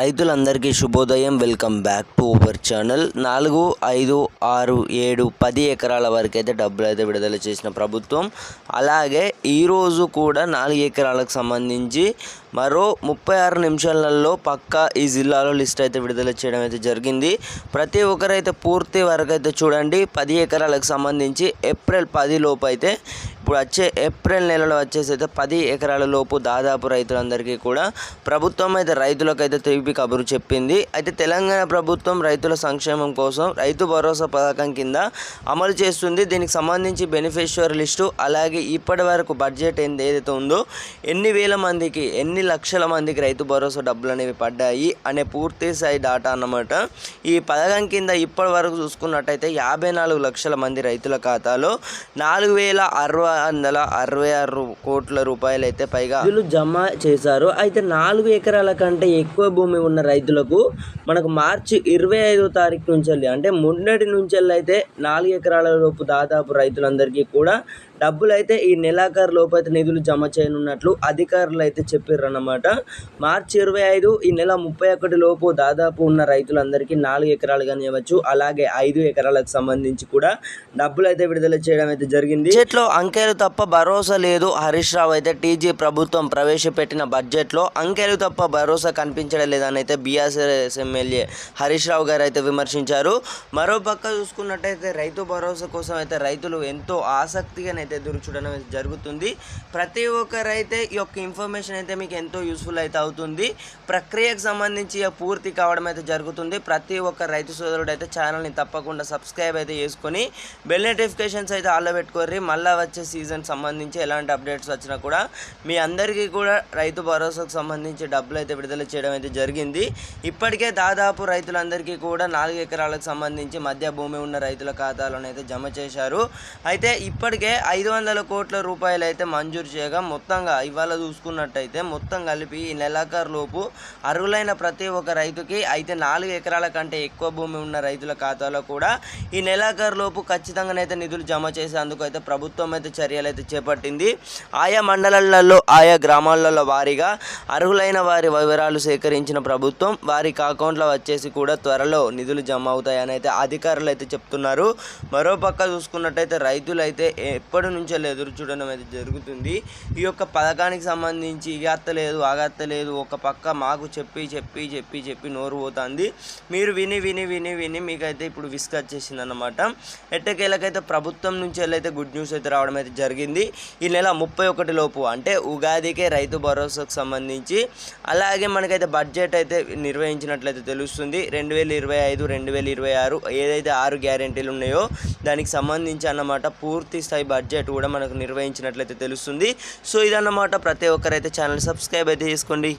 రైతులందరికీ శుభోదయం. Welcome back to our channel. నాలుగు ఐదు ఆరు ఏడు పది ఎకరాల వరకు అయితే డబ్బులు అయితే విడుదల చేసిన ప్రభుత్వం. అలాగే ఈరోజు కూడా నాలుగు ఎకరాలకు సంబంధించి మరో ముప్పై ఆరు నిమిషాలలో పక్కా ఈ జిల్లాలో లిస్ట్ అయితే విడుదల చేయడం అయితే జరిగింది. ప్రతి ఒక్కరైతే పూర్తి వరకు అయితే చూడండి. పది ఎకరాలకు సంబంధించి ఏప్రిల్ పది లోపు అయితే ఇప్పుడు వచ్చే ఏప్రిల్ నెలలో వచ్చేసి అయితే పది ఎకరాల లోపు దాదాపు రైతులందరికీ కూడా ప్రభుత్వం అయితే రైతులకైతే తిరిగి కబురు చెప్పింది. అయితే తెలంగాణ ప్రభుత్వం రైతుల సంక్షేమం కోసం రైతు భరోసా పథకం కింద అమలు చేస్తుంది. దీనికి సంబంధించి బెనిఫిషియరీ లిస్టు అలాగే ఇప్పటి వరకు బడ్జెట్ ఏదైతే ఉందో ఎన్ని వేల మందికి ఎన్ని లక్షల మందికి రైతు భరోసా డబ్బులు అనేవి పడ్డాయి అనే పూర్తి స్థాయి డాటా అన్నమాట. ఈ పథకం కింద ఇప్పటి వరకు చూసుకున్నట్టయితే యాభై నాలుగు లక్షల మంది రైతుల ఖాతాలో నాలుగు వేల అరవై వందల అరవై ఆరు కోట్ల రూపాయలు అయితే పైగా నిధులు జమ చేశారు. అయితే నాలుగు ఎకరాల కంటే ఎక్కువ భూమి ఉన్న రైతులకు మనకు మార్చి ఇరవై ఐదో తారీఖు నుంచి వెళ్ళి అంటే మొన్నటి నుంచి వెళ్ళి అయితే నాలుగు ఎకరాల లోపు దాదాపు రైతులందరికీ కూడా డబ్బులు అయితే ఈ నెలాఖరు లోపు అయితే నిధులు జమ చేయనున్నట్లు అధికారులు అయితే చెప్పారు అన్నమాట మార్చి ఇరవై ఐదు ఈ నెల ముప్పై ఒకటి లోపు దాదాపు ఉన్న రైతులందరికీ నాలుగు ఎకరాలు కానివ్వచ్చు అలాగే ఐదు ఎకరాలకు సంబంధించి కూడా డబ్బులు అయితే విడుదల చేయడం అయితే జరిగింది. బడ్జెట్లో అంకెలు తప్ప భరోసా లేదు. హరీష్ రావు అయితే టీజీ ప్రభుత్వం ప్రవేశపెట్టిన బడ్జెట్లో అంకెలు తప్ప భరోసా కనిపించడం లేదని అయితే బీఆర్ఎస్ ఎమ్మెల్యే హరీష్ రావు గారు అయితే విమర్శించారు. మరో పక్క చూసుకున్నట్టయితే రైతు భరోసా కోసం అయితే రైతులు ఎంతో ఆసక్తిగానైతే ఎదురు చూడడం అయితే జరుగుతుంది. ప్రతి ఒక్కరైతే ఈ యొక్క ఇన్ఫర్మేషన్ అయితే మీకు ఎంతో యూస్ఫుల్ అయితే అవుతుంది. ప్రక్రియకు సంబంధించి పూర్తి కావడం అయితే జరుగుతుంది. ప్రతి ఒక్క రైతు సోదరుడు అయితే ఛానల్ని తప్పకుండా సబ్స్క్రైబ్ అయితే చేసుకొని బెల్ నోటిఫికేషన్స్ అయితే ఆల్లో పెట్టుకోర్రి. మళ్ళీ వచ్చే సీజన్ సంబంధించి ఎలాంటి అప్డేట్స్ వచ్చినా కూడా మీ అందరికీ కూడా రైతు భరోసాకు సంబంధించి డబ్బులు అయితే విడుదల చేయడం అయితే జరిగింది. ఇప్పటికే దాదాపు రైతులందరికీ కూడా నాలుగు ఎకరాలకు సంబంధించి మధ్య భూమి ఉన్న రైతుల ఖాతాలను అయితే జమ చేశారు. అయితే ఇప్పటికే ఐదు ఐదు వందల కోట్ల రూపాయలు అయితే మంజూరు చేయగా మొత్తంగా ఇవాళ చూసుకున్నట్టయితే మొత్తం కలిపి ఈ నెలాఖరు లోపు అర్హులైన ప్రతి ఒక్క రైతుకి అయితే నాలుగు ఎకరాల కంటే ఎక్కువ భూమి ఉన్న రైతుల ఖాతాలో కూడా ఈ నెలాఖరు లోపు ఖచ్చితంగానైతే నిధులు జమ చేసేందుకు అయితే ప్రభుత్వం అయితే చర్యలు అయితే చేపట్టింది. ఆయా మండలాలలో ఆయా గ్రామాలలో వారీగా అర్హులైన వారి వివరాలు సేకరించిన ప్రభుత్వం వారికి అకౌంట్లో వచ్చేసి కూడా త్వరలో నిధులు జమ అవుతాయని అయితే అధికారులు అయితే చెప్తున్నారు. మరో పక్క చూసుకున్నట్టయితే రైతులు అయితే ఎప్పటి నుంచో ఎదురు చూడడం అయితే జరుగుతుంది. ఈ యొక్క పథకానికి సంబంధించి ఇగత్తలేదు ఆగత్తలేదు ఒక పక్క మాకు చెప్పి చెప్పి చెప్పి చెప్పి నోరు పోతుంది. మీరు విని విని విని విని మీకైతే ఇప్పుడు విసుగు వచ్చేసింది అనమాట ఎట్టకేలకైతే ప్రభుత్వం నుంచి వెళ్ళైతే గుడ్ న్యూస్ అయితే రావడం అయితే జరిగింది. ఈ నెల ముప్పై ఒకటి లోపు అంటే ఉగాదికే రైతు భరోసాకు సంబంధించి. అలాగే మనకైతే బడ్జెట్ అయితే నిర్వహించినట్లయితే తెలుస్తుంది. రెండు వేల ఇరవై ఐదు రెండు వేల ఇరవై ఆరు ఏదైతే ఆరు గ్యారెంటీలు ఉన్నాయో దానికి సంబంధించి అన్నమాట పూర్తి స్థాయి బడ్జెట్ బడ్జెట్ కూడా మనకు నిర్వహించినట్లయితే తెలుస్తుంది. సో ఇదన్నమాట ప్రతి ఒక్కరైతే ఛానల్ సబ్స్క్రైబ్ అయితే చేసుకోండి.